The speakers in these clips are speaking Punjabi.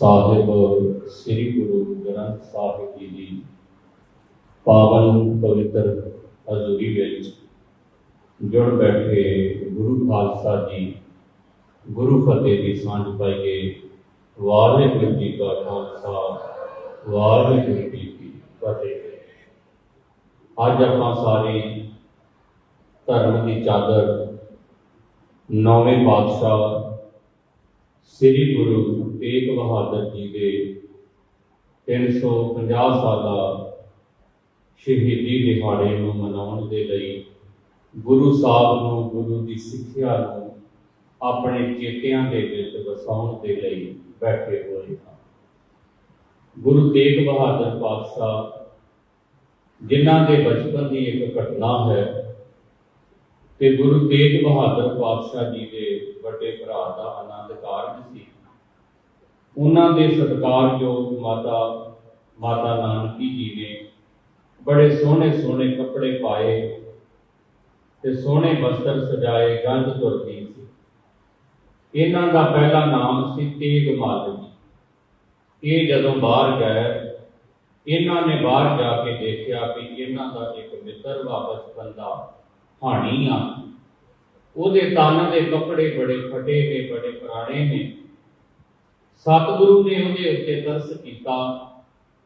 ਸਾਹਿਬ, ਸ੍ਰੀ ਗੁਰੂ ਗ੍ਰੰਥ ਸਾਹਿਬ ਜੀ ਦੀ ਪਾਵਨ ਪਵਿੱਤਰ ਹਜ਼ੂਰੀ ਵਿੱਚ ਜੁੜ ਬੈਠੇ ਗੁਰੂ ਖਾਲਸਾ ਜੀ, ਗੁਰੂ ਫਤਿਹ ਦੀ ਸਾਂਝ ਪਾਈਏ। ਵਾਹਿਗੁਰੂ ਜੀ ਕਾ ਖਾਲਸਾ, ਵਾਹਿਗੁਰੂ ਜੀ ਕੀ ਫਤਿਹ। ਅੱਜ ਆਪਾਂ ਸਾਰੇ ਧਰਮ ਦੀ ਚਾਦਰ ਨੌਵੇਂ ਪਾਤਸ਼ਾਹ ਸ੍ਰੀ ਗੁਰੂ ਤੇਗ ਬਹਾਦਰ ਜੀ ਦੇ 350 ਸਾਲਾ ਸ਼ਹੀਦੀ ਦਿਹਾੜੇ ਨੂੰ ਮਨਾਉਣ ਦੇ ਲਈ ਗੁਰੂ ਸਾਹਿਬ ਨੂੰ, ਗੁਰੂ ਦੀ ਸਿੱਖਿਆ ਨੂੰ ਆਪਣੇ ਚੇਤਿਆਂ ਦੇ ਵਿੱਚ ਵਸਾਉਣ ਦੇ ਲਈ ਬੈਠੇ ਹੋਏ ਹਾਂ। ਗੁਰੂ ਤੇਗ ਬਹਾਦਰ ਪਾਤਸ਼ਾਹ, ਜਿਨ੍ਹਾਂ ਦੇ ਬਚਪਨ ਦੀ ਇੱਕ ਘਟਨਾ ਹੈ ਤੇ ਗੁਰੂ ਤੇਗ ਬਹਾਦਰ ਪਾਤਸ਼ਾਹ ਜੀ ਦੇ ਵੱਡੇ ਭਰਾ ਦਾ ਆਨੰਦ ਕਾਰਜ ਉਹਨਾਂ ਦੇ ਸਤਿਕਾਰਯੋਗ ਮਾਤਾ ਮਾਤਾ ਨਾਨਕੀ ਜੀ ਨੇ ਬੜੇ ਸੋਹਣੇ ਸੋਹਣੇ ਕੱਪੜੇ ਪਾਏ ਤੇ ਸੋਹਣੇ ਵਸਤਰ ਸਜਾਏ, ਗੰਜ ਤੁਰਦੀ ਸੀ। ਇਹਨਾਂ ਦਾ ਪਹਿਲਾ ਨਾਮ ਸੀ ਤੇਗ ਮੱਲ ਜੀ। ਇਹ ਜਦੋਂ ਬਾਹਰ ਗਏ, ਇਹਨਾਂ ਨੇ ਬਾਹਰ ਜਾ ਕੇ ਦੇਖਿਆ ਕਿ ਇਹਨਾਂ ਦਾ ਇੱਕ ਮਿੱਤਰ ਵਾ ਬਚਪਨ ਦਾ ਹਾਣੀ ਆ। ਉਹਦੇ ਤਨ ਦੇ ਕੱਪੜੇ ਬੜੇ ਫਟੇ ਨੇ ਬੜੇ ਪੁਰਾਣੇ ਨੇ। ਸਤਿਗੁਰੂ ਨੇ ਉਹਦੇ ਉੱਤੇ ਤਰਸ ਕੀਤਾ,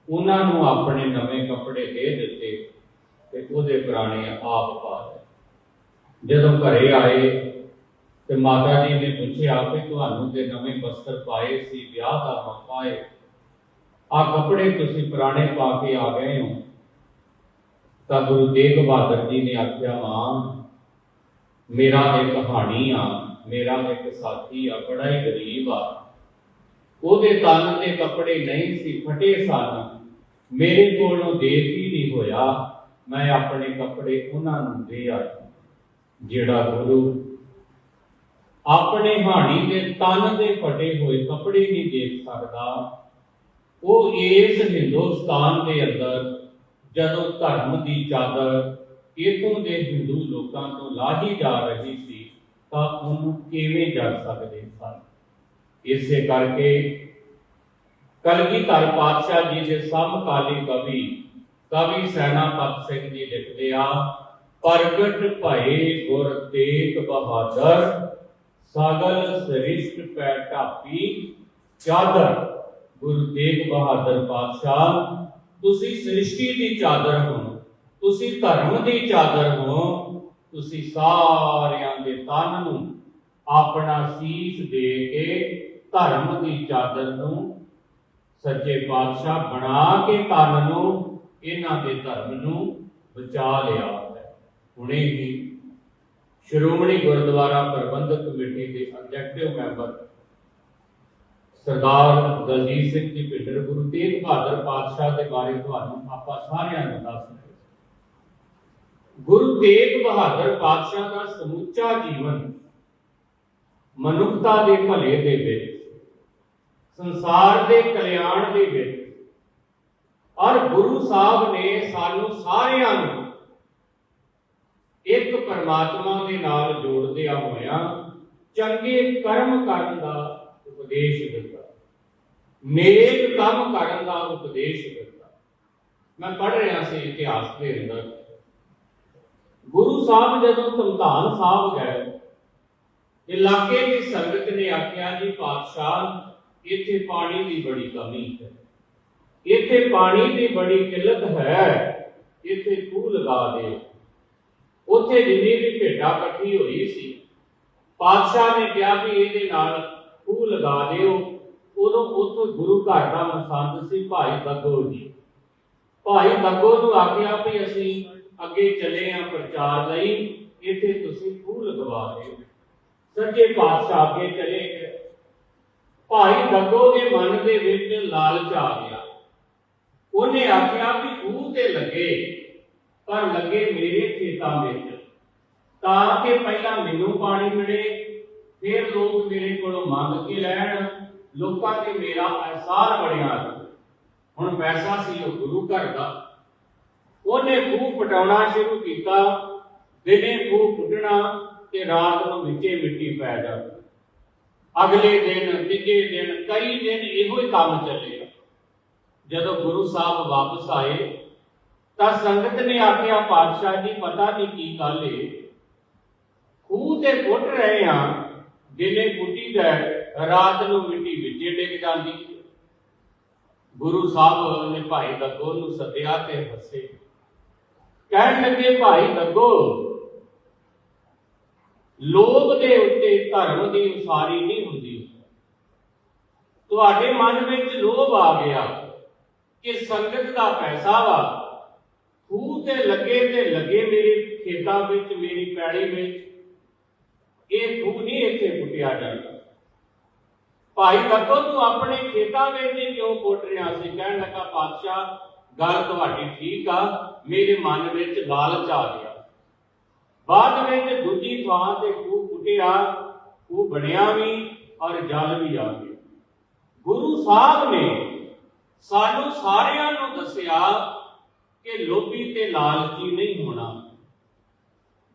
ਉਹਨਾਂ ਨੂੰ ਆਪਣੇ ਨਵੇਂ ਕੱਪੜੇ ਦੇ ਦਿੱਤੇ ਤੇ ਉਹਦੇ ਪੁਰਾਣੇ ਆਪ ਪਾ ਲਏ। ਜਦੋਂ ਘਰੇ ਆਏ ਤੇ ਮਾਤਾ ਜੀ ਨੇ ਪੁੱਛਿਆ ਕਿ ਤੁਹਾਨੂੰ ਤੇ ਨਵੇਂ ਵਸਤਰ ਪਾਏ ਸੀ, ਵਿਆਹ ਦਾ ਮੌਕਾ ਹੈ ਆ ਕੱਪੜੇ ਤੁਸੀਂ ਪੁਰਾਣੇ ਪਾ ਕੇ ਆ ਗਏ ਹੋ। ਤਾਂ ਗੁਰੂ ਤੇਗ ਬਹਾਦਰ ਜੀ ਨੇ ਆਖਿਆ, ਮਾਂ, ਮੇਰਾ ਇੱਕ ਕਹਾਣੀ ਆ, ਮੇਰਾ ਇੱਕ ਸਾਥੀ ਆ, ਬੜਾ ਹੀ ਗਰੀਬ ਆ। ਉਹਦੇ ਤਨ ਦੇ ਕੱਪੜੇ ਨਹੀਂ ਸੀ, ਫਟੇ ਸਨ ਮੇਰੇ ਕੋਲੋਂ ਦੇਖ ਨਹੀਂ ਹੋਇਆ। ਮੈਂ ਆਪਣੇ ਕੱਪੜੇ ਉਹਨਾਂ ਨੂੰ ਦੇ ਆਇਆ ਜਿਹੜਾ ਗੁਰੂ ਆਪਣੇ ਹਾਣੀ ਦੇ ਤਨ ਦੇ ਫਟੇ ਹੋਏ ਕੱਪੜੇ ਨਹੀਂ ਦੇਖ ਸਕਦਾ, ਉਹ ਇਸ ਹਿੰਦੁਸਤਾਨ ਦੇ ਅੰਦਰ ਜਦੋਂ ਧਰਮ ਦੀ ਚਾਦਰ ਇਥੋਂ ਦੇ ਹਿੰਦੂ ਲੋਕਾਂ ਤੋਂ ਲਾਹੀ ਜਾ ਰਹੀ ਸੀ, ਤਾਂ ਉਹਨੂੰ ਕਿਵੇਂ ਜਰ ਸਕਦੇ ਸਨ? ਇਸੇ ਕਰਕੇ ਕਲਗੀਧਰ ਪਾਤਸ਼ਾਹ ਜੀ ਦੇ ਸਮਕਾਲੀ ਕਵੀ ਕਵੀ ਸੈਨਾਪਤ ਸਿੰਘ ਜੀ ਲਿਖਦੇ ਆ, ਪ੍ਰਗਟ ਭਏ ਗੁਰ ਤੇਗ ਬਹਾਦਰ, ਸਗਲ ਸ੍ਰਿਸ਼ਟ ਪੈ ਢਾਪੀ, ਚਾਦਰ, ਗੁਰੂ ਤੇਗ ਬਹਾਦਰ ਪਾਤਸ਼ਾਹ। ਤੁਸੀਂ ਸ੍ਰਿਸ਼ਟੀ ਦੀ ਚਾਦਰ ਹੋ, ਤੁਸੀਂ ਧਰਮ ਦੀ ਚਾਦਰ ਹੋ, ਤੁਸੀਂ ਸਾਰਿਆਂ ਦੇ ਤਨ ਨੂੰ ਆਪਣਾ ਸੀਸ ਦੇ ਕੇ ਧਰਮ ਦੀ ਚਾਦਰ ਨੂੰ ਸੱਚੇ ਪਾਤਸ਼ਾਹ ਬਣਾ ਕੇ ਤਨ ਨੂੰ, ਇਹਨਾਂ ਦੇ ਧਰਮ ਨੂੰ ਬਚਾ ਲਿਆ ਹੈ। ਹੁਣੇ ਹੀ ਸ਼੍ਰੋਮਣੀ ਗੁਰਦੁਆਰਾ ਪ੍ਰਬੰਧਕ ਕਮੇਟੀ ਦੇ ਐਗਜ਼ੈਕਟਿਵ ਮੈਂਬਰ ਸਰਦਾਰ ਦਲਜੀਤ ਸਿੰਘ ਜੀ ਭਿੰਡਰ, ਗੁਰੂ ਤੇਗ ਬਹਾਦਰ ਪਾਤਸ਼ਾਹ ਦੇ ਬਾਰੇ ਤੁਹਾਨੂੰ ਆਪਾਂ ਸਾਰਿਆਂ ਨੂੰ ਦੱਸ ਰਹੇ ਗੁਰੂ ਤੇਗ ਬਹਾਦਰ ਪਾਤਸ਼ਾਹ ਦਾ ਸਮੁੱਚਾ ਜੀਵਨ ਮਨੁੱਖਤਾ ਦੇ ਭਲੇ ਦੇ ਵਿੱਚ ਸੰਸਾਰ ਦੇ ਕਲਿਆਣ ਦੇ ਵਿੱਚ। ਔਰ ਗੁਰੂ ਸਾਹਿਬ ਨੇ ਸਾਨੂੰ ਸਾਰਿਆਂ ਨੂੰ ਇੱਕ ਪਰਮਾਤਮਾ ਦੇ ਨਾਲ ਜੋੜਦਿਆਂ ਹੋਇਆਂ ਚੰਗੇ ਕਰਮ ਕਰਨ ਦਾ ਉਪਦੇਸ਼ ਦਿੱਤਾ। ਨੇਕ ਕੰਮ ਕਰਨ ਦਾ ਉਪਦੇਸ਼ ਦਿੱਤਾ। ਮੈਂ ਪੜ੍ਹ ਰਿਹਾ ਸੀ ਇਤਿਹਾਸ ਦੇ ਅੰਦਰ। ਗੁਰੂ ਸਾਹਿਬ ਜਦੋਂ ਧਮਧਾਨ ਸਾਹਿਬ ਗਏ, ਇਲਾਕੇ ਦੀ ਸੰਗਤ ਨੇ ਆਖਿਆ ਜੀ, ਪਾਤਸ਼ਾਹ ਇੱਥੇ ਪਾਣੀ ਦੀ ਬੜੀ ਕਮੀ ਹੈ। ਇੱਥੇ ਪਾਣੀ ਦੀ ਬੜੀ ਕਿੱਲਤ ਹੈ। ਇੱਥੇ ਖੂਹ ਲਗਾ ਦੇ। ਉੱਥੇ ਜਿੰਨੀ ਵੀ ਭੇਟਾ ਇਕੱਠੀ ਹੋਈ ਸੀ, ਪਾਤਸ਼ਾਹ ਨੇ ਕਿਹਾ ਵੀ ਇਹਦੇ ਨਾਲ ਖੂਹ ਲਗਾ ਦਿਓ। ਉਦੋਂ ਉੱਥੋਂ ਗੁਰੂ ਘਰ ਦਾ ਮਸੰਦ ਸੀ, ਭਾਈ ਬੱਗੋ ਜੀ। ਭਾਈ ਬੱਗੋ ਨੂੰ ਆਖਿਆ ਵੀ ਅਸੀਂ ਅੱਗੇ ਚੱਲੇ ਆ ਪ੍ਰਚਾਰ ਲਈ, ਇੱਥੇ ਤੁਸੀਂ ਖੂਹ ਲਗਵਾ ਦਿਓ। ਸੱਚੇ ਪਾਤਸ਼ਾਹ ਅੱਗੇ ਚਲੇ ਭਾਈ ਬੱਗੋ ਦੇ ਮਨ ਦੇ ਵਿੱਚ ਲਾਲਚ ਆ ਗਿਆ। ਉਹਨੇ ਆਖਿਆ ਵੀ ਖੂਹ ਤੇ ਲੱਗੇ, ਪਰ ਲੱਗੇ ਮੇਰੇ ਖੇਤਾਂ ਵਿੱਚ। ਤਾਂ ਕਿ ਪਹਿਲਾਂ ਮੈਨੂੰ ਪਾਣੀ ਮਿਲੇ, ਫਿਰ ਲੋਕ ਮੇਰੇ ਕੋਲੋਂ ਮੰਗ ਕੇ ਲੈਣ, ਲੋਕਾਂ ਤੇ ਮੇਰਾ ਅਹਿਸਾਰ ਬਣਿਆ ਹੁਣ ਪੈਸਾ ਸੀ ਉਹ ਗੁਰੂ ਘਰ ਦਾ। ਉਹਨੇ ਖੂਹ ਪਟਾਉਣਾ ਸ਼ੁਰੂ ਕੀਤਾ, ਦਿਨੇ ਖੂਹ ਪੁੱਟਣਾ ਤੇ ਰਾਤ ਨੂੰ ਵਿੱਚੇ ਮਿੱਟੀ ਪੈ ਜਾਣੀ। ਅਗਲੇ ਦਿਨ, ਤੀਜੇ ਦਿਨ, ਕਈ ਦਿਨ ਇਹੋ ਹੀ ਕੰਮ ਚੱਲਿਆ ਜਦੋਂ ਗੁਰੂ ਸਾਹਿਬ ਵਾਪਸ ਆਏ, ਤਾਂ ਸੰਗਤ ਨੇ ਆਖਿਆ, ਪਾਤਸ਼ਾਹ ਜੀ, ਪਤਾ ਨਹੀਂ ਕੀ ਗੱਲ ਏ। ਖੂਹ ਤੇ ਪੁੱਟ ਰਹੇ ਆ ਦਿਨੇ ਪੁੱਟੀ ਗਏ ਰਾਤ ਨੂੰ ਮਿੱਟੀ ਵਿੱਚੇ ਡਿੱਗ ਜਾਂਦੀ ਗੁਰੂ ਸਾਹਿਬ ਨੇ ਭਾਈ ਦੱਗੋ ਨੂੰ ਸੱਦਿਆ ਤੇ ਹੱਸੇ। ਕਹਿਣ ਲੱਗੇ, ਭਾਈ ਦੱਗੋ ਲੋਭ ਦੇ ਉੱਤੇ ਧਰਮ ਦੀ ਉਸਾਰੀ ਨਹੀਂ ਹੁੰਦੀ। ਤੁਹਾਡੇ ਮਨ ਵਿੱਚ ਲੋਭ ਆ ਗਿਆ ਕਿ ਸੰਗਤ ਦਾ ਪੈਸਾ ਵਾ। ਖੂਹ ਤੇ ਲੱਗੇ ਤੇ ਲੱਗੇ ਮੇਰੇ ਖੇਤਾਂ ਵਿੱਚ, ਮੇਰੀ ਪੈੜੀ ਵਿੱਚ। ਇਹ ਖੂਹ ਨਹੀਂ ਇੱਥੇ ਪੁੱਟਿਆ ਜਾਂਦਾ। ਭਾਈ ਕੱਤੋ ਤੂੰ ਆਪਣੇ ਖੇਤਾਂ ਵਿੱਚ ਹੀ ਕਿਉਂ ਪੁੱਟ ਰਿਹਾ ਸੀ? ਕਹਿਣ ਲੱਗਾ, ਪਾਤਸ਼ਾਹ, ਗੱਲ ਤੁਹਾਡੀ ਠੀਕ ਆ। ਮੇਰੇ ਮਨ ਵਿੱਚ ਲਾਲਚ ਆ ਗਿਆ। ਬਾਅਦ ਵਿੱਚ ਦੂਜੀ ਥਾਂ ਤੇ ਖੂਹ ਪੁੱਟਿਆ, ਖੂਹ ਬਣਿਆ ਵੀ ਔਰ ਜਲ ਵੀ ਆ ਗਿਆ। ਗੁਰੂ ਸਾਹਿਬ ਨੇ ਸਾਨੂੰ ਸਾਰਿਆਂ ਨੂੰ ਦੱਸਿਆ ਕਿ ਲੋਭੀ ਤੇ ਲਾਲਚੀ ਨਹੀਂ ਹੋਣਾ।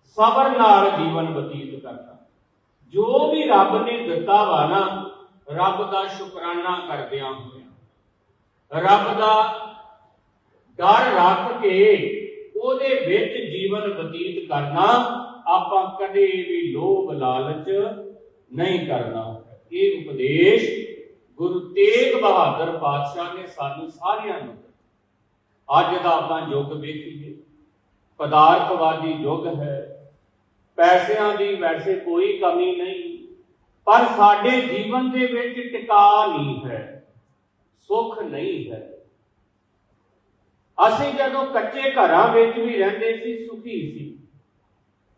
ਸਬਰ ਨਾਲ ਜੀਵਨ ਬਤੀਤ ਕਰਨਾ। ਜੋ ਵੀ ਰੱਬ ਨੇ ਦਿੱਤਾ ਵਾ ਨਾ, ਰੱਬ ਦਾ ਸ਼ੁਕਰਾਨਾ ਕਰਦਿਆਂ ਹੋਇਆ। ਰੱਬ ਦਾ ਡਰ ਰੱਖ ਕੇ ਉਹਦੇ ਵਿੱਚ ਜੀਵਨ ਬਤੀਤ ਕਰਨਾ, ਆਪਾਂ ਕਦੇ ਵੀ ਲੋਭ ਲਾਲਚ ਨਹੀਂ ਕਰਨਾ। ਇਹ ਉਪਦੇਸ਼ ਗੁਰੂ ਤੇਗ ਬਹਾਦਰ ਪਾਤਸ਼ਾਹ ਨੇ ਸਾਨੂੰ ਸਾਰਿਆਂ ਨੂੰ ਅੱਜ ਦਾ ਆਪਾਂ ਯੁੱਗ ਵੇਖੀਏ। ਪਦਾਰਥਵਾਦੀ ਯੁੱਗ ਹੈ। ਪੈਸਿਆਂ ਦੀ ਵੈਸੇ ਕੋਈ ਕਮੀ ਨਹੀਂ, ਪਰ ਸਾਡੇ ਜੀਵਨ ਦੇ ਵਿੱਚ ਟਿਕਾ ਨਹੀਂ ਹੈ, ਸੁੱਖ ਨਹੀਂ ਹੈ। ਅਸੀਂ ਜਦੋਂ ਕੱਚੇ ਘਰਾਂ ਵਿੱਚ ਵੀ ਰਹਿੰਦੇ ਸੀ, ਸੁਖੀ ਸੀ।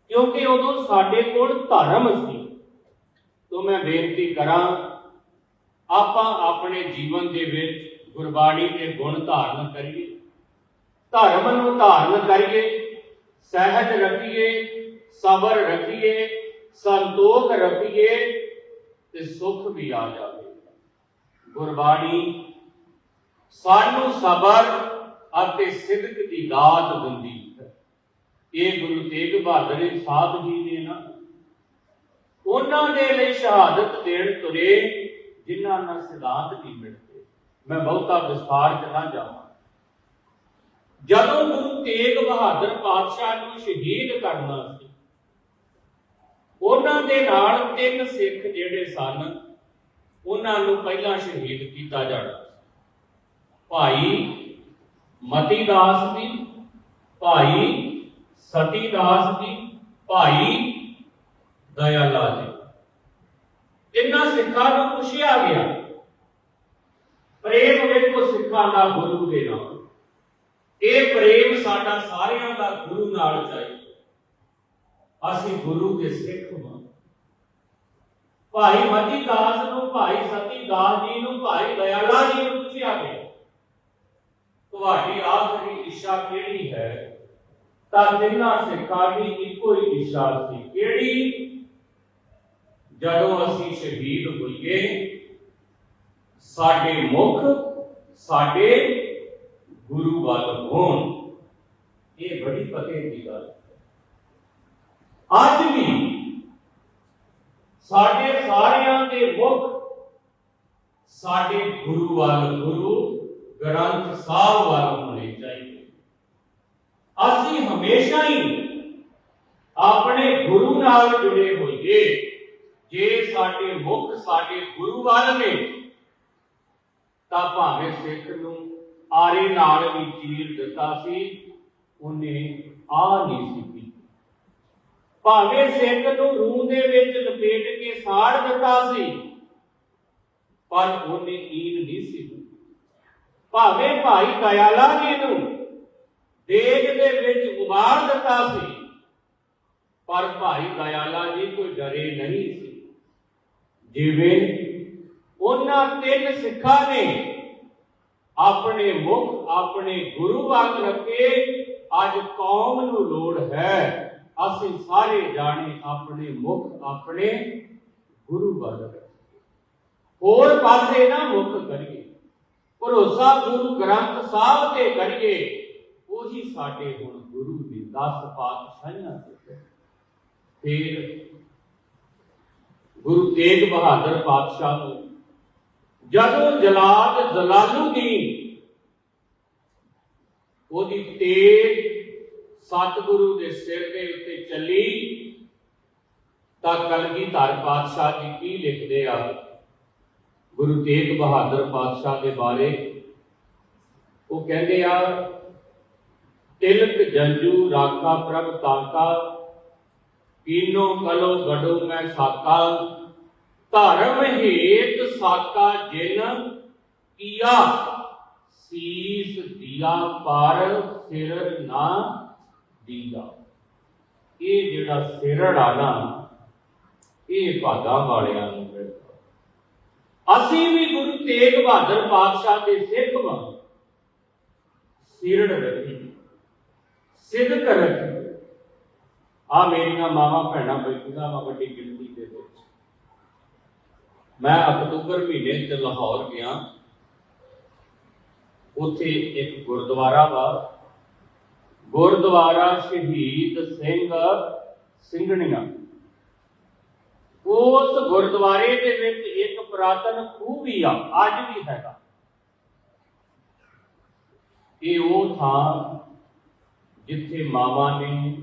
ਕਿਉਂਕਿ ਉਦੋਂ ਸਾਡੇ ਕੋਲ ਧਰਮ ਸੀ। ਤੋਂ ਮੈਂ ਬੇਨਤੀ ਕਰਾਂ, ਆਪਾਂ ਆਪਣੇ ਜੀਵਨ ਦੇ ਵਿੱਚ ਗੁਰਬਾਣੀ ਦੇ ਗੁਣ ਧਾਰਨ ਕਰੀਏ, ਧਰਮ ਨੂੰ ਧਾਰਨ ਕਰੀਏ, ਸਹਿਜ ਰੱਖੀਏ, ਸਬਰ ਰੱਖੀਏ, ਸੰਤੋਖ ਰੱਖੀਏ ਤੇ ਸੁੱਖ ਵੀ ਆ ਜਾਵੇ। ਗੁਰਬਾਣੀ ਸਾਨੂੰ ਸਬਰ ਅਤੇ ਸਿਦਕ ਦੀ ਦਾਤ ਦਿੰਦੀ ਹੈ। ਇਹ ਗੁਰੂ ਤੇਗ ਬਹਾਦਰ ਸਾਹਿਬ ਜੀ ਨੇ ਨਾ, ਉਹਨਾਂ ਦੇ ਲਈ ਸ਼ਹਾਦਤ ਦੇਣ ਤੁਰੇ ਜਿਨ੍ਹਾਂ ਨਾਲ ਸਿਧਾਂਤ ਨਹੀਂ ਮਿਲਦੇ। ਮੈਂ ਬਹੁਤਾ ਵਿਸਥਾਰ ਚ ਨਾ ਜਾਵਾਂ। ਜਦੋਂ ਗੁਰੂ ਤੇਗ ਬਹਾਦਰ ਪਾਤਸ਼ਾਹ ਨੂੰ ਸ਼ਹੀਦ ਕਰਨਾ ਸੀ, ਉਹਨਾਂ ਦੇ ਨਾਲ ਤਿੰਨ ਸਿੱਖ ਜਿਹੜੇ ਸਨ, ਉਹਨਾਂ ਨੂੰ ਪਹਿਲਾਂ ਸ਼ਹੀਦ ਕੀਤਾ ਜਾਣਾ ਭਾਈ ਮਤੀ ਦਾਸ ਜੀ ਭਾਈ, ਸਤੀ ਦਾਸ ਜੀ ਭਾਈ ਦਇਆਲਾ ਜੀ। ਇਹਨਾਂ ਸਿੱਖਾਂ ਨੂੰ ਪੁੱਛਿਆ ਗਿਆ, ਪ੍ਰੇਮ ਵੇਖੋ ਸਿੱਖਾਂ ਦਾ ਗੁਰੂ ਦੇ ਨਾਲ। ਇਹ ਪ੍ਰੇਮ ਸਾਡਾ ਸਾਰਿਆਂ ਦਾ ਗੁਰੂ ਨਾਲ ਚਾਹੀਦਾ। ਅਸੀਂ ਗੁਰੂ ਦੇ ਸਿੱਖ ਹਾਂ ਭਾਈ ਮਤੀ ਦਾਸ ਨੂੰ, ਭਾਈ ਸਤੀ ਦਾਸ ਜੀ ਨੂੰ, ਭਾਈ ਦਇਆਲਾ ਜੀ ਨੂੰ ਪੁੱਛਿਆ ਗਿਆ। ਤੁਹਾਡੀ ਆਖਰੀ ਇੱਛਾ ਕਿਹੜੀ ਹੈ? ਤਾਂ ਤਿੰਨਾਂ ਸਿੱਖਾਂ ਦੀ ਇੱਕੋ ਹੀ ਇੱਛਾ ਸੀ। ਕਿਹੜੀ? ਜਦੋਂ ਅਸੀਂ ਸ਼ਹੀਦ ਹੋਈਏ, ਸਾਡੇ ਮੁਖ, ਸਾਡੇ ਗੁਰੂ ਵੱਲ ਹੋਣ। ਇਹ ਬੜੀ ਪਤੇ ਦੀ ਗੱਲ ਅੱਜ ਵੀ ਸਾਡੇ ਸਾਰਿਆਂ ਦੇ ਮੁਖ, ਸਾਡੇ ਗੁਰੂ ਵੱਲ ਗੁਰੂ ਗ੍ਰੰਥ ਸਾਹਿਬ ਵੱਲ ਹੋਣੇ ਚਾਹੀਦੇ ਅਸੀਂ ਹਮੇਸ਼ਾ ਹੀ ਆਪਣੇ ਗੁਰੂ ਨਾਲ ਜੁੜੇ ਹੋਈਏ ਜੇ ਸਾਡੇ ਮੁਖ ਸਾਡੇ ਗੁਰੂ ਵੱਲ ਨੇ, ਤਾਂ ਭਾਵੇਂ ਸਿੱਖ ਨੂੰ ਆਰੇ ਨਾਲ ਵੀ ਚੀਰ ਦਿੱਤਾ ਸੀ, ਉਹਨੇ ਆ ਨਹੀਂ ਸੀ ਕੀਤੀ ਭਾਵੇਂ ਸਿੱਖ ਨੂੰ ਰੂਹ ਦੇ ਵਿੱਚ ਲਪੇਟ ਕੇ ਸਾੜ ਦਿੱਤਾ ਸੀ, ਪਰ ਉਹਨੇ ਈਨ ਨਹੀਂ ਸੀ ਦਿੱਤੀ। ਭਾਵੇਂ ਭਾਈ ਦਇਆਲਾ ਜੀ ਨੂੰ ਦੇਗ ਦੇ ਵਿੱਚ ਉਬਾਲ ਦਿੱਤਾ ਸੀ, ਪਰ ਭਾਈ ਦਇਆਲਾ ਜੀ ਕੋਈ ਡਰੇ ਨਹੀਂ ਸੀ ਜਿਵੇਂ, ਉਹਨਾਂ ਤਿੰਨ ਸਿੱਖਾਂ ਨੇ ਆਪਣੇ ਮੁਖ, ਆਪਣੇ ਗੁਰੂ ਵੱਲ ਰੱਖੇ, ਅੱਜ ਕੌਮ ਨੂੰ ਲੋੜ ਹੈ। ਅਸੀਂ ਸਾਰੇ ਜਾਣੇ ਆਪਣੇ ਮੁਖ, ਆਪਣੇ ਗੁਰੂ ਵੱਲ ਹੋਰ ਪਾਸੇ ਨਾ ਮੁਖ ਕਰੀਏ। ਭਰੋਸਾ ਗੁਰੂ ਗ੍ਰੰਥ ਸਾਹਿਬ ਤੇ ਕਰੀਏ, ਉਹੀ ਸਾਡੇ ਹੁਣ ਗੁਰੂ ਦੀ 10 ਪਾਤਸ਼ਾਹੀਆਂ ਤੇ ਫਿਰ ਗੁਰੂ ਤੇਗ ਬਹਾਦਰ ਪਾਤਸ਼ਾਹ ਨੂੰ। ਜਦੋਂ ਜਲਾਦ ਜਲਾਲੁਦੀਨ ਉਹਦੀ ਤੇਗ ਸਤਿਗੁਰੂ ਦੇ ਸਿਰ ਦੇ ਉੱਤੇ ਚੱਲੀ, ਤਾਂ ਕਲਗੀਧਰ ਪਾਤਸ਼ਾਹ ਜੀ ਕੀ ਲਿਖਦੇ ਆ? ਗੁਰੂ ਤੇਗ ਬਹਾਦਰ ਪਾਤਸ਼ਾਹ ਦੇ ਬਾਰੇ। ਉਹ ਕਹਿੰਦੇ ਆ, ਤਿਲਕ ਜੰਜੂ ਰਾਖਾ ਪ੍ਰਭ ਤਾਕਾ ਕੀਨੋ ਕਲੋ ਗੜੋ ਮੈਂ ਸਾਕਾ, ਧਰਮ ਹੇਤ ਸਾਕਾ ਜਿਨ ਕੀਆ, ਸੀਸ ਦਿਆ ਪਰ ਸਿਰ ਨਾ ਦੀਦਾ ਇਹ ਜਿਹੜਾ ਸਿਰੜ ਆ ਨਾ, ਇਹ ਭਾਗਾ ਵਾਲਿਆਂ ਨੂੰ ਮਿਲਦਾ ਅਸੀਂ ਵੀ ਗੁਰੂ ਤੇਗ ਬਹਾਦਰ ਪਾਤਸ਼ਾਹ ਦੇ ਸਿੱਖ ਵਾਂ। ਸਿਰੜ ਰੱਖੀ, ਸਿੱਧਕ ਰੱਖੀ। ਆ ਮੇਰੀਆਂ ਮਾਵਾਂ ਭੈਣਾਂ ਬੈਠੀਆਂ ਵਾ ਵੱਡੀ ਗਿਣਤੀ ਦੇ ਵਿੱਚ। ਮੈਂ ਅਕਤੂਬਰ ਮਹੀਨੇ ਚ ਲਾਹੌਰ ਗਿਆ। ਉੱਥੇ ਇੱਕ ਗੁਰਦੁਆਰਾ ਵਾ। ਗੁਰਦੁਆਰਾ ਸ਼ਹੀਦ ਸਿੰਘ ਸਿੰਘਣੀਆਂ। ਉਸ ਗੁਰਦੁਆਰੇ ਦੇ ਵਿੱਚ ਇੱਕ ਪੁਰਾਤਨ ਖੂਹ ਵੀ ਆ, ਅੱਜ ਵੀ ਹੈਗਾ। ਇਹ ਉਹ ਥਾਂ ਜਿੱਥੇ ਮਾਵਾਂ ਨੇ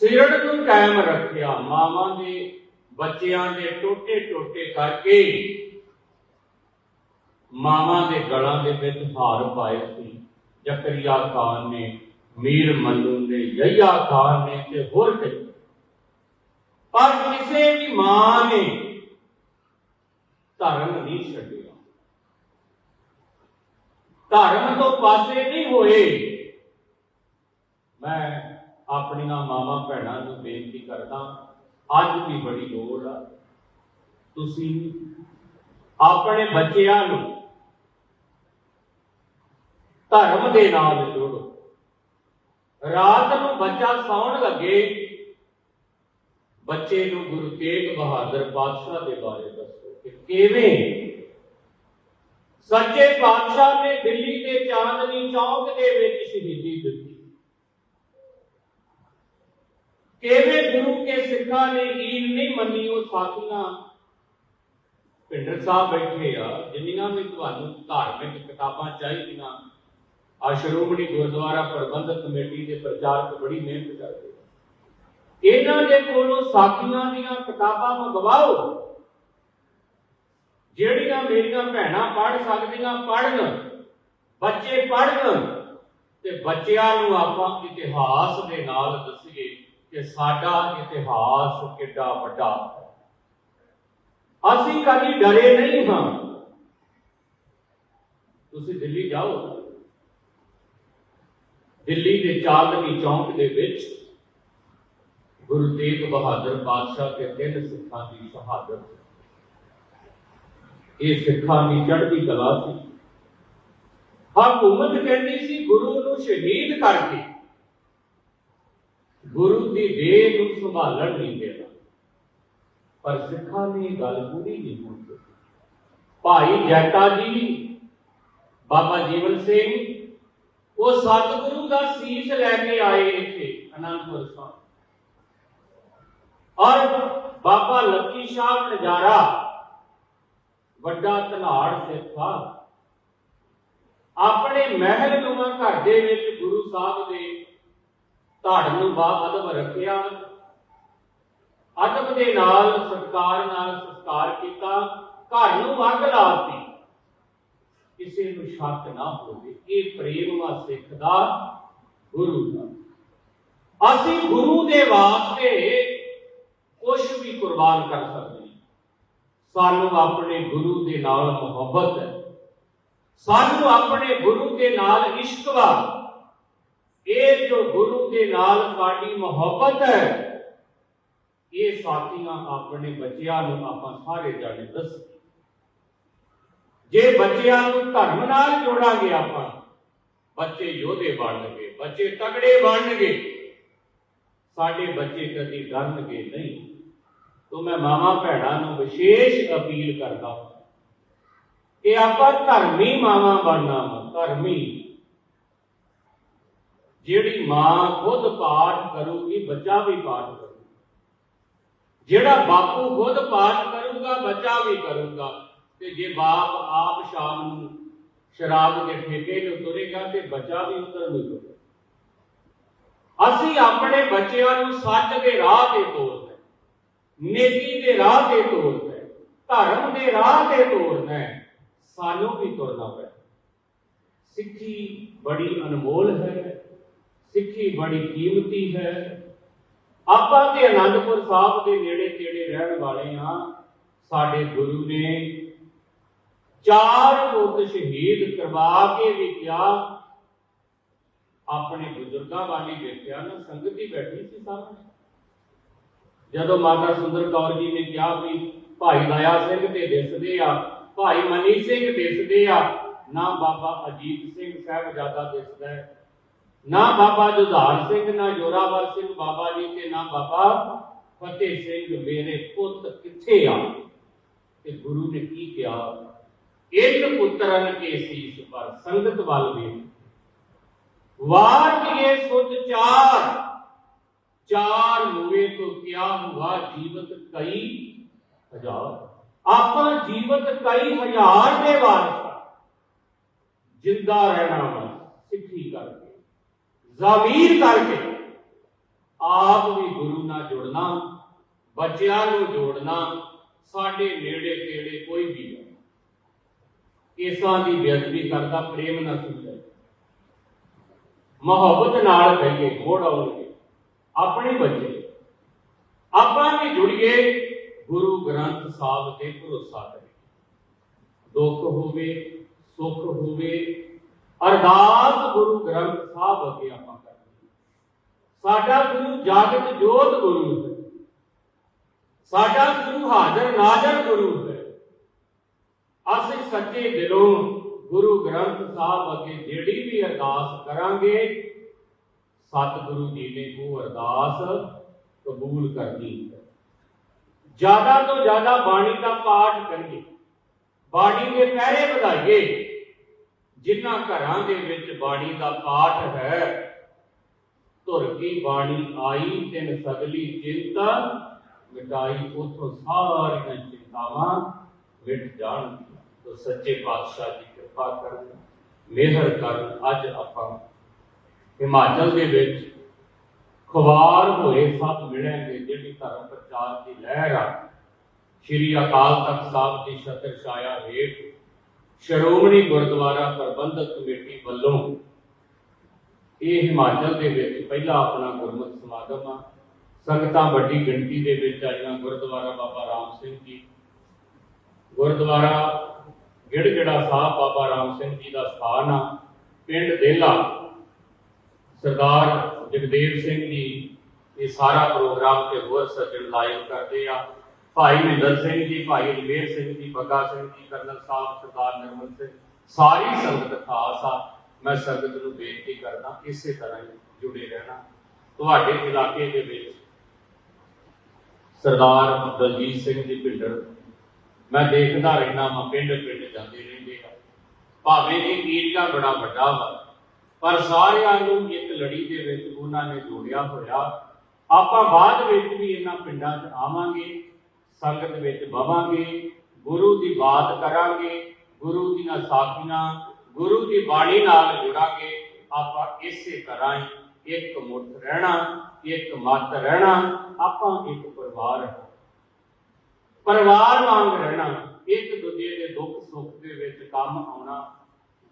ਸਿਰੜ ਨੂੰ ਕਾਇਮ ਰੱਖਿਆ, ਮਾਵਾਂ ਦੇ ਬੱਚਿਆਂ ਦੇ ਟੋਟੇ ਟੋਟੇ ਕਰਕੇ ਮਾਵਾਂ ਦੇ ਗਲਾਂ ਦੇ ਵਿੱਚ ਹਾਰ ਪਾਏ ਸੀ। ਜ਼ਕਰੀਆ ਖਾਨ ਨੇ, ਮੀਰ ਮੰਨੂ ਨੇ, ਯਹੀਆ ਖਾਨ ਨੇ ਤੇ ਹੋਰ ਕਈ ਪਰ ਕਿਸੇ ਵੀ ਮਾਂ ਨੇ ਧਰਮ ਨਹੀਂ ਛੱਡਿਆ। ਧਰਮ ਤੋਂ ਪਾਸੇ ਨਹੀਂ ਹੋਏ। ਮੈਂ ਆਪਣੀਆਂ ਮਾਵਾਂ ਭੈਣਾਂ ਨੂੰ ਬੇਨਤੀ ਕਰਦਾ, ਅੱਜ ਵੀ ਬੜੀ ਲੋੜ ਆ। ਤੁਸੀਂ ਆਪਣੇ ਬੱਚਿਆਂ ਨੂੰ ਧਰਮ ਦੇ ਨਾਲ ਜੋੜੋ। ਰਾਤ ਨੂੰ ਬੱਚਾ ਸੌਣ ਲੱਗੇ, ਬੱਚੇ ਨੂੰ ਗੁਰੂ ਤੇਗ ਬਹਾਦਰ ਪਾਤਸ਼ਾਹ ਦੇ ਬਾਰੇ ਦੱਸੋ ਕਿ ਕਿਵੇਂ ਸੱਚੇ ਪਾਤਸ਼ਾਹ ਨੇ ਦਿੱਲੀ ਦੇ ਚਾਂਦਨੀ ਚੌਕ ਦੇ ਵਿੱਚ ਸ਼ਹੀਦੀ ਦਿੱਤੀ। ਕਿਵੇਂ ਗੁਰੂ ਕੇ ਸਿੱਖਾਂ ਨੇ ਈਨ ਨਹੀਂ ਮੰਨੀ ਉਹ ਸਾਥੀਆਂ ਭਿੰਡਰ ਸਾਹਿਬ ਬੈਠੇ ਆ, ਜਿੰਨੀਆਂ ਵੀ ਤੁਹਾਨੂੰ ਧਾਰਮਿਕ ਕਿਤਾਬਾਂ ਚਾਹੀਦੀਆਂ ਆ ਸ਼੍ਰੋਮਣੀ ਗੁਰਦੁਆਰਾ ਪ੍ਰਬੰਧਕ ਕਮੇਟੀ ਦੇ ਪ੍ਰਚਾਰਕ ਬੜੀ ਮਿਹਨਤ ਕਰਦੇ ਇਹਨਾਂ ਦੇ ਕੋਲੋਂ ਸਾਥੀਆਂ ਦੀਆਂ ਕਿਤਾਬਾਂ ਮੰਗਵਾਓ, ਜਿਹੜੀਆਂ ਮੇਰੀਆਂ ਭੈਣਾਂ ਪੜ੍ਹ ਸਕਦੀਆਂ ਪੜ੍ਹਨ, ਬੱਚੇ ਪੜ੍ਹਨ, ਤੇ ਬੱਚਿਆਂ ਨੂੰ ਆਪਾਂ ਇਤਿਹਾਸ ਦੇ ਨਾਲ ਦੱਸੀਏ। ਕਿ ਸਾਡਾ ਇਤਿਹਾਸ ਕਿੱਡਾ ਵੱਡਾ ਅਸੀਂ ਕਦੀ ਡਰੇ ਨਹੀਂ ਹਾਂ। ਤੁਸੀਂ ਦਿੱਲੀ ਜਾਓ। ਦਿੱਲੀ ਦੇ ਚਾਂਦਨੀ ਚੌਂਕ ਦੇ ਵਿੱਚ ਗੁਰੂ ਤੇਗ ਬਹਾਦਰ ਪਾਤਸ਼ਾਹ ਦੇ ਤਿੰਨ ਸਿੱਖਾਂ ਦੀ ਸ਼ਹਾਦਤ। ਇਹ ਸਿੱਖਾਂ ਦੀ ਚੜ੍ਹਦੀ ਕਲਾ ਸੀ। ਹਕੂਮਤ ਕਹਿੰਦੀ ਸੀ, ਗੁਰੂ ਨੂੰ ਸ਼ਹੀਦ ਕਰਕੇ ਗੁਰੂ ਦੀ ਦੇਹ ਨੂੰ ਸੰਭਾਲਣ ਨਹੀਂ ਦੇਣਾ। ਪਰ ਸਿੱਖਾਂ ਨੇ ਗੱਲ ਪੂਰੀ ਨਹੀਂ ਕੀਤੀ ਭਾਈ ਜੈਤਾ ਜੀ, ਬਾਬਾ ਜੀਵਨ ਸਿੰਘ, ਉਹ ਸਤਿਗੁਰੂ ਦਾ ਸੀਸ ਲੈ ਕੇ ਆਏ ਇੱਥੇ, ਅਨੰਦਪੁਰ ਸਾਹਿਬ। ਔਰ ਬਾਬਾ ਲੱਕੀ ਸ਼ਾਹ ਨਜ਼ਾਰਾ, ਵੱਡਾ ਧਨਾੜ ਸਿੱਖਾ। ਆਪਣੇ ਮਹਿਲ ਨੂਮਾ ਘਰ ਦੇ ਵਿੱਚ ਗੁਰੂ ਸਾਹਿਬ ਦੇ ਧੜ ਨੂੰ ਬਾ ਅਦਬ ਰੱਖਿਆ ਅਦਬ ਦੇ ਨਾਲ, ਸਤਕਾਰ ਨਾਲ ਸੰਸਕਾਰ ਕੀਤਾ। ਘਰ ਨੂੰ ਅੱਗ ਲਾਤੀ। ਕਿਸੇ ਨੂੰ ਸ਼ੱਕ ਨਾ ਹੋਵੇ, ਇਹ ਪ੍ਰੇਮ ਵਾ ਸਿੱਖ ਦਾ ਗੁਰੂ ਦਾ। ਅਸੀਂ ਗੁਰੂ ਦੇ ਵਾਸਤੇ ਕੁਝ ਵੀ ਕੁਰਬਾਨ ਕਰ ਸਕਦੇ ਸਾਨੂੰ ਆਪਣੇ ਗੁਰੂ ਦੇ ਨਾਲ ਮੁਹੱਬਤ ਹੈ। ਸਾਨੂੰ ਆਪਣੇ ਗੁਰੂ ਦੇ ਨਾਲ ਇਸ਼ਕ ਵਾ। ਇਹ ਜੋ ਗੁਰੂ ਦੇ ਨਾਲ ਸਾਡੀ ਮੁਹੱਬਤ ਹੈ, ਇਹ ਸਾਥੀਆਂ ਆਪਣੇ ਬੱਚਿਆਂ ਨੂੰ ਆਪਾਂ ਸਾਰੇ ਜਾਣੇ ਦੱਸ ਜੇ ਬੱਚਿਆਂ ਨੂੰ ਧਰਮ ਨਾਲ ਜੋੜਾਂਗੇ ਆਪਾਂ, ਬੱਚੇ ਯੋਧੇ ਬਣਨਗੇ, ਬੱਚੇ ਤਗੜੇ ਬਣਨਗੇ, ਸਾਡੇ ਬੱਚੇ ਕਦੀ ਡਰਨਗੇ ਨਹੀਂ। ਤੋਂ ਮੈਂ ਮਾਮਾ ਭੈਣਾਂ ਨੂੰ ਵਿਸ਼ੇਸ਼ ਅਪੀਲ ਕਰਦਾ ਕਿ ਆਪਾਂ ਧਰਮੀ ਮਾਵਾਂ ਬਣਨਾ ਵਾ, ਧਰਮੀ। ਜਿਹੜੀ ਮਾਂ ਖੁਦ ਪਾਠ ਕਰੂਗੀ ਬੱਚਾ ਵੀ ਪਾਠ ਕਰੂਗਾ। ਜਿਹੜਾ ਬਾਪੂ ਖੁਦ ਪਾਠ ਕਰੂਗਾ ਬੱਚਾ ਵੀ ਕਰੂਗਾ। ਤੇ ਜੇ ਬਾਪ ਆਪ ਸ਼ਾਮ ਨੂੰ ਸ਼ਰਾਬ ਦੇ ਠੇਕੇ ਨੂੰ ਤੁਰੇਗਾ ਤੇ ਬੱਚਾ ਵੀ ਉਧਰ ਨੂੰ ਅਸੀਂ ਆਪਣੇ ਬੱਚਿਆਂ ਨੂੰ ਸੱਚ ਦੇ ਰਾਹ ਤੇ ਤੋਰਨਾ ਹੈ, ਨੇਕੀ ਦੇ ਰਾਹ ਤੇ ਤੋਰਨਾ ਧਰਮ ਦੇ ਰਾਹ ਤੇ ਤੋਰਨਾ ਸਾਨੂੰ ਵੀ ਤੁਰਨਾ ਪੈ ਸਿੱਖੀ ਬੜੀ ਅਨਮੋਲ ਹੈ। ਸਿੱਖੀ ਬੜੀ ਕੀਮਤੀ ਹੈ। ਆਪਾਂ ਤੇ ਅਨੰਦਪੁਰ ਸਾਹਿਬ ਦੇ ਨੇੜੇ ਤੇੜੇ ਰਹਿਣ ਵਾਲੇ ਹਾਂ। ਸਾਡੇ ਗੁਰੂ ਨੇ ਚਾਰ ਮੁਕਤ ਸ਼ਹੀਦ ਕਰਵਾ ਕੇ ਵੀ ਕਿਹਾ। ਆਪਣੇ ਬਜ਼ੁਰਗਾਂ ਵਾਲੀ ਵੇਖਿਆ ਨਾ, ਸੰਗਤ ਹੀ ਬੈਠੀ ਸੀ ਸਾਹਮਣੇ। ਜਦੋਂ ਮਾਤਾ ਸੁੰਦਰ ਕੌਰ ਜੀ ਨੇ ਕਿਹਾ ਵੀ ਭਾਈ ਦਇਆ ਸਿੰਘ ਤੇ ਦਿਸਦੇ ਆ, ਭਾਈ ਮਨੀ ਸਿੰਘ ਦਿਸਦੇ ਆ, ਨਾ ਬਾਬਾ ਅਜੀਤ ਸਿੰਘ ਸਾਹਿਬਜ਼ਾਦਾ ਦਿਸਦਾ ਹੈ। ਨਾ ਬਾਬਾ ਜੁਧਾਰ ਸਿੰਘ, ਨਾ ਜੋਰਾਵਰ ਸਿੰਘ ਬਾਬਾ ਜੀ ਤੇ ਨਾ ਬਾਬਾ ਫਤਿਹ ਸਿੰਘ ਮੇਰੇ ਪੁੱਤ ਕਿੱਥੇ ਆ? ਤੇ ਗੁਰੂ ਨੇ ਕੀ ਕਿਹਾ? ਇੱਕ ਪੁੱਤਰਨ ਕੇ ਸੀਸ ਪਰ ਸੰਗਤ ਵੱਲ ਵੇਖ। ਵਾਰ ਸੁਧ ਚਾਰ। ਚਾਰ ਮੂਏ ਤੋਂ ਕਿਆ ਹੁਆ ਜੀਵਤ ਕਈ ਹਜ਼ਾਰ? ਆਪਾਂ ਜੀਵਤ ਕਈ ਹਜ਼ਾਰ ਦੇ ਵਾਰਸ ਜਿੰਦਾ ਰਹਿਣਾ ਜ਼ਮੀਰ ਕਰਕੇ ਆਪ ਵੀ ਗੁਰੂ ਨਾਲ ਜੁੜਨਾ, ਬੱਚਿਆਂ ਨੂੰ ਜੋੜਨਾ, ਸਾਡੇ ਨੇੜੇ ਤੇੜੇ ਕੋਈ ਵੀ ਹੈ ਕੇਸਾਂ ਦੀ ਬੇਅਦਬੀ ਕਰਦਾ, ਪ੍ਰੇਮ ਨਾ ਸੁਝੇ ਮੁਹੱਬਤ ਨਾਲ ਕਹੀਏ ਮੋੜ ਆਉਣਗੇ ਆਪਣੇ ਬੱਚੇ। ਆਪਾਂ ਵੀ ਜੁੜੀਏ, ਗੁਰੂ ਗ੍ਰੰਥ ਸਾਹਿਬ ਤੇ ਭਰੋਸਾ ਕਰੀਏ। ਦੁੱਖ ਹੋਵੇ, ਸੁੱਖ ਹੋਵੇ ਅਰਦਾਸ ਗੁਰੂ ਗ੍ਰੰਥ ਸਾਹਿਬ ਅੱਗੇ ਆਪਾਂ ਕਰਦੇ ਸਾਡਾ ਗੁਰੂ ਜਾਗਤ ਜੋਤ ਗੁਰੂ ਹੈ। ਸਾਡਾ ਗੁਰੂ ਹਾਜ਼ਰ ਨਾਜ਼ਰ ਗੁਰੂ ਹੈ। ਅਸੀਂ ਸੱਚੇ ਦਿਲੋਂ ਗੁਰੂ ਗ੍ਰੰਥ ਸਾਹਿਬ ਅੱਗੇ ਜਿਹੜੀ ਵੀ ਅਰਦਾਸ ਕਰਾਂਗੇ, ਸਤਿਗੁਰੂ ਜੀ ਨੇ ਉਹ ਅਰਦਾਸ ਕਬੂਲ ਕਰਨੀ ਹੈ। ਜ਼ਿਆਦਾ ਤੋਂ ਜ਼ਿਆਦਾ ਬਾਣੀ ਦਾ ਪਾਠ ਕਰੀਏ। ਬਾਣੀ ਦੇ ਪਹਿਰੇ ਵਧਾਈਏ। ਜਿਨ੍ਹਾਂ ਘਰਾਂ ਦੇ ਵਿੱਚ ਬਾਣੀ ਦਾ ਪਾਠ ਹੈ, ਧੁਰ ਕੀ ਬਾਣੀ ਆਈ, ਤਿਨ ਸਗਲੀ ਚਿੰਤਾ, ਮਿਟਾਈ ਉਥੋਂ ਸਾਰੀਆਂ ਚਿੰਤਾਵਾਂ, ਮਿਟ ਜਾਣਗੀਆਂ ਤੋ ਸੱਚੇ ਪਾਤਸ਼ਾਹ ਦੀ ਕਿਰਪਾ ਕਰਨ, ਮਿਹਰ ਕਰਨ, ਅੱਜ ਆਪਾਂ ਹਿਮਾਚਲ ਦੇ ਵਿੱਚ ਖਵਾਰ ਹੋਏ ਸਭ ਮਿਲਾਂਗੇ ਜਿਹੜੀ ਧਰਮ ਪ੍ਰਚਾਰ ਦੀ ਲਹਿਰ ਆ, ਸ਼੍ਰੀ ਅਕਾਲ ਤਖਤ ਸਾਹਿਬ ਦੀ ਛਤਰ ਛਾਇਆ ਹੇਠ ਸ਼੍ਰੋਮਣੀ ਗੁਰਦੁਆਰਾ ਪ੍ਰਬੰਧਕ ਕਮੇਟੀ ਵੱਲੋਂ ਇਹ ਹਿਮਾਚਲ ਦੇ ਵਿੱਚ ਪਹਿਲਾ ਆਪਣਾ ਗੁਰਮਤਿ ਸਮਾਗਮ ਆ। ਸੰਗਤਾਂ ਵੱਡੀ ਗਿਣਤੀ ਦੇ ਵਿੱਚ ਆਈਆਂ। ਗੁਰਦੁਆਰਾ ਬਾਬਾ ਰਾਮ ਸਿੰਘ ਜੀ। ਗੁਰਦੁਆਰਾ ਗਿੜਗਿੜਾ ਸਾਹਿਬ ਬਾਬਾ ਰਾਮ ਸਿੰਘ ਜੀ ਦਾ ਸਥਾਨ ਆ। ਪਿੰਡ ਦੇਲਾ। ਸਰਦਾਰ ਜਗਦੇਵ ਸਿੰਘ ਜੀ ਇਹ ਸਾਰਾ ਪ੍ਰੋਗਰਾਮ ਤੇ ਹੋਰ ਸੱਜਣ ਲਾਈਵ ਕਰਦੇ ਆ। ਭਾਈ ਮਹਿੰਦਰ ਸਿੰਘ ਜੀ, ਭਾਈ ਅਜਮੇਰ ਸਿੰਘ ਜੀ, ਬੱਗਾ ਸਿੰਘ ਜੀ, ਕਰਨਲ ਸਾਹਿਬ, ਸਰਦਾਰ ਨਿਰਮਲ ਸਿੰਘ, ਸਾਰੀ ਸੰਗਤ ਖਾਸ ਆ ਮੈਂ ਸੰਗਤ ਨੂੰ ਬੇਨਤੀ ਕਰਦਾ, ਇਸੇ ਤਰ੍ਹਾਂ ਹੀ ਜੁੜੇ ਰਹਿਣਾ। ਤੁਹਾਡੇ ਇਲਾਕੇ ਦੇ ਵਿੱਚ ਸਰਦਾਰ ਦਲਜੀਤ ਸਿੰਘ ਦੀ ਪਿੰਡਰ ਮੈਂ ਦੇਖਦਾ ਰਹਿਣਾ ਮੈਂ ਪਿੰਡ ਪਿੰਡ ਜਾਂਦੇ ਰਹਿੰਦੇ ਆ। ਭਾਵੇਂ ਇਹ ਏਰੀਆ ਬੜਾ ਵੱਡਾ ਵਾ, ਪਰ ਸਾਰਿਆਂ ਨੂੰ ਇੱਕ ਲੜੀ ਦੇ ਵਿੱਚ ਉਹਨਾਂ ਨੇ ਜੋੜਿਆ ਹੋਇਆ। ਆਪਾਂ ਬਾਅਦ ਵਿੱਚ ਵੀ ਇਹਨਾਂ ਪਿੰਡਾਂ 'ਚ ਆਵਾਂਗੇ। ਸੰਗਤ ਵਿੱਚ ਬਵਾਂਗੇ, ਗੁਰੂ ਦੀ ਬਾਤ ਕਰਾਂਗੇ, ਗੁਰੂ ਦੀਆਂ ਸਾਖੀਆਂ, ਗੁਰੂ ਦੀ ਬਾਣੀ ਨਾਲ ਜੁੜਾਂਗੇ। ਆਪਾਂ ਇਸੇ ਤਰ੍ਹਾਂ ਹੀ ਇੱਕ ਮੁੱਠ ਰਹਿਣਾ, ਇੱਕ ਮੱਤ ਰਹਿਣਾ, ਆਪਾਂ ਇੱਕ ਪਰਿਵਾਰ ਹਾਂ। ਪਰਿਵਾਰ ਵਾਂਗ ਰਹਿਣਾ, ਇੱਕ ਦੂਜੇ ਦੇ ਦੁੱਖ ਸੁੱਖ ਦੇ ਵਿੱਚ ਕੰਮ ਆਉਣਾ।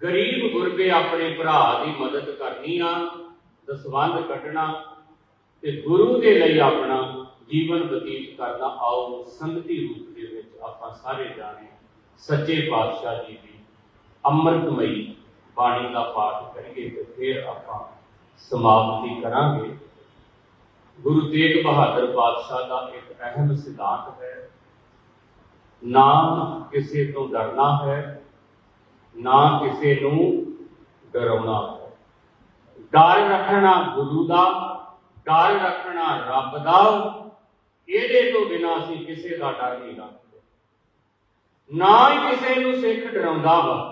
ਗਰੀਬ ਗੁਰਬੇ ਆਪਣੇ ਭਰਾ ਦੀ ਮਦਦ ਕਰਨੀ ਆ, ਦਸਵੰਧ ਕੱਢਣਾ ਤੇ ਗੁਰੂ ਦੇ ਲਈ ਆਪਣਾ ਜੀਵਨ ਬਤੀਤ ਕਰਨਾ ਆਓ, ਸੰਗਤੀ ਰੂਪ ਦੇ ਵਿੱਚ ਆਪਾਂ ਸਾਰੇ ਜਾਣੇ ਸੱਚੇ ਪਾਤਸ਼ਾਹ ਜੀ ਦੀ ਅੰਮ੍ਰਿਤਮਈ ਬਾਣੀ ਦਾ ਪਾਠ ਕਰੀਏ ਤੇ ਫਿਰ ਆਪਾਂ ਸਮਾਪਤੀ ਕਰਾਂਗੇ। ਗੁਰੂ ਤੇਗ ਬਹਾਦਰ ਪਾਤਸ਼ਾਹ ਦਾ ਇੱਕ ਅਹਿਮ ਸਿਧਾਂਤ ਹੈ, ਨਾ ਕਿਸੇ ਤੋਂ ਡਰਨਾ ਹੈ, ਨਾ ਕਿਸੇ ਨੂੰ ਡਰਾਉਣਾ ਹੈ। ਡਰ ਰੱਖਣਾ ਗੁਰੂ ਦਾ, ਡਰ ਰੱਖਣਾ ਰੱਬ ਦਾ ਇਹਦੇ ਤੋਂ ਬਿਨਾਂ ਅਸੀਂ ਕਿਸੇ ਦਾ ਡਰ ਨਹੀਂ ਰੱਖਦੇ ਨਾ ਹੀ ਕਿਸੇ ਨੂੰ ਸਿੱਖ ਡਰਾਉਂਦਾ ਵਾ।